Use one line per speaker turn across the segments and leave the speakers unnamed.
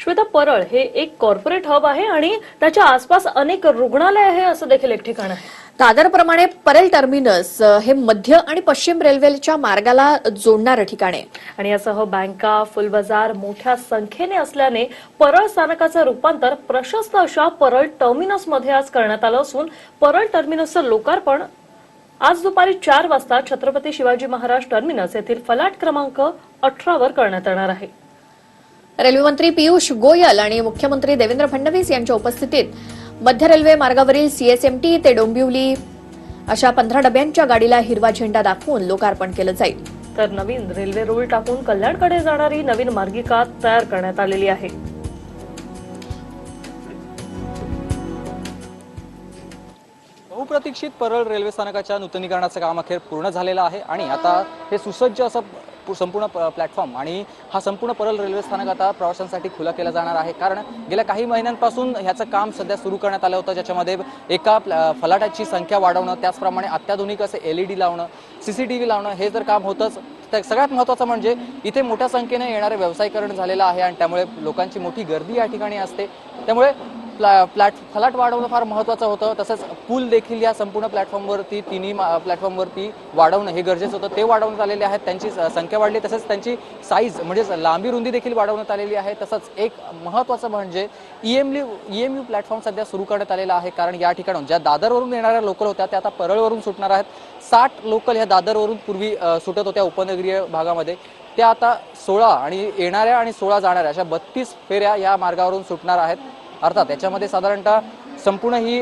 श्वेता परळ हे एक corporate hub आहे आणि त्याच्या आसपास अनेक रुग्णालय आहे असं देखील एक ठिकाण आहे.
दादरप्रमाणे परेल टर्मिनस हे मध्य आणि पश्चिम रेल्वेच्या मार्गाला जोडणारं ठिकाण आहे.
आणि यासह बँका फुल बाजार मोठ्या संख्येने असल्याने परळ स्थानकाचं रूपांतर प्रशस्त अशा परळ टर्मिनसमध्ये आज करण्यात आलं असून परळ टर्मिनसचं लोकार्पण आज दुपारी चार वाजता छत्रपती शिवाजी महाराज टर्मिनस येथील फलाट क्रमांक अठरा वर करण्यात येणार आहे.
रेल्वे मंत्री पियुष गोयल आणि मुख्यमंत्री देवेंद्र फडणवीस यांच्या उपस्थितीत मध्य रेल्वे मार्गावरील सीएसएमटी ते डोंबिवली अशा पंधरा डब्यांच्या गाडीला हिरवा झेंडा दाखवून लोकार्पण केलं जाईल.
तर नवीन रेल्वे रूळ टाकून कल्याणकडे जाणारी नवीन मार्गिका तयार करण्यात आलेली आहे.
बहुप्रतीक्षित परळ रेल्वे स्थानकाच्या नूतनीकरणाचं काम अखेर पूर्ण झालेलं आहे आणि आता हे सुसज्ज असं संपूर्ण प्लॅटफॉर्म आणि हा संपूर्ण परळ रेल्वे स्थानक आता प्रवाशांसाठी खुला केला जाणार आहे. कारण गेल्या काही महिन्यांपासून ह्याचं काम सध्या सुरू करण्यात आलं होतं ज्याच्यामध्ये एका फलाटाची संख्या वाढवणं त्याचप्रमाणे अत्याधुनिक असे एल ई डी लावणं सी सी टी व्ही लावणं हे जर काम होतंच तर सगळ्यात महत्त्वाचं म्हणजे इथे मोठ्या संख्येने येणारे व्यावसायीकरण झालेलं आहे आणि त्यामुळे लोकांची मोठी गर्दी या ठिकाणी असते. त्यामुळे प्लॅ प्लॅट फलाट वाढवणं फार महत्त्वाचं होतं. तसंच पूल देखील या संपूर्ण प्लॅटफॉर्मवरती तिन्ही मा- प्लॅटफॉर्मवरती वाढवणं हे गरजेचं होतं. ते वाढवण्यात आलेले आहेत. त्यांची संख्या वाढली. तसंच त्यांची साईज म्हणजेच लांबी रुंदी देखील वाढवण्यात आलेली आहे. तसंच एक महत्त्वाचं म्हणजे E M U E M U platform सध्या सुरू करण्यात आलेला आहे. कारण या ठिकाणून ज्या दादरवरून येणाऱ्या लोकल होत्या त्या आता परळवरून सुटणार आहेत. साठ लोकल ह्या दादरवरून पूर्वी सुटत होत्या उपनगरीय भागामध्ये. त्या आता सोळा आणि येणाऱ्या आणि सोळा जाणाऱ्या अशा बत्तीस फेऱ्या या मार्गावरून सुटणार आहेत. अर्थात याच्यामध्ये साधारणतः संपूर्ण ही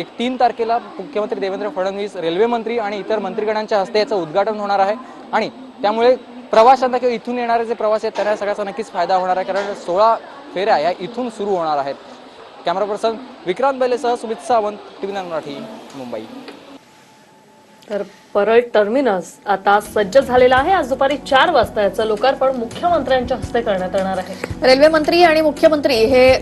एक तीन तारखेला मुख्यमंत्री देवेंद्र फडणवीस रेल्वे मंत्री आणि इतर मंत्रिगणांच्या हस्ते याचं उद्घाटन होणार आहे. आणि त्यामुळे प्रवाशांना किंवा इथून येणारे जे प्रवासी आहेत त्यांना सगळ्याचा नक्कीच फायदा होणार आहे कारण सोळा फेऱ्या या इथून सुरू होणार आहेत. कॅमेरा पर्सन विक्रांत बैलेसह सुमित सावंत टीव्ही नाईन मराठी मुंबई.
तर परळ टर्मिनस आता सज्ज झालेला आहे. आज दुपारी चार वाजता याचं लोकार्पण मुख्यमंत्र्यांच्या हस्ते करण्यात येणार आहे.
रेल्वे मंत्री आणि मुख्यमंत्री हे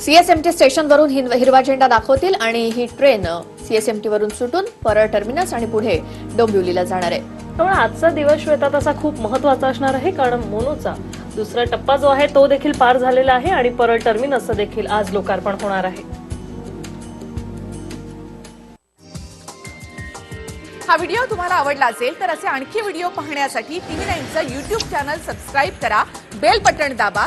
सीएसएमटी स्टेशनवरून हिर- हिरवा झेंडा दाखवतील आणि ही ट्रेन सीएसएमटी वरून सुटून परळ टर्मिनस आणि पुढे डोंबिवलीला जाणार आहे.
त्यामुळे आजचा दिवस श्वेता तसा खूप महत्त्वाचा असणार आहे कारण मोनोचा दुसरा टप्पा जो आहे तो देखील पार झालेला आहे आणि परळ टर्मिनसचं देखील आज लोकार्पण होणार आहे.
हा व्हिडिओ तुम्हाला आवडला असेल तर असे आणखी व्हिडिओ पाहण्यासाठी टीव्ही नाईनचं युट्यूब चॅनल सबस्क्राईब करा बेल बटण दाबा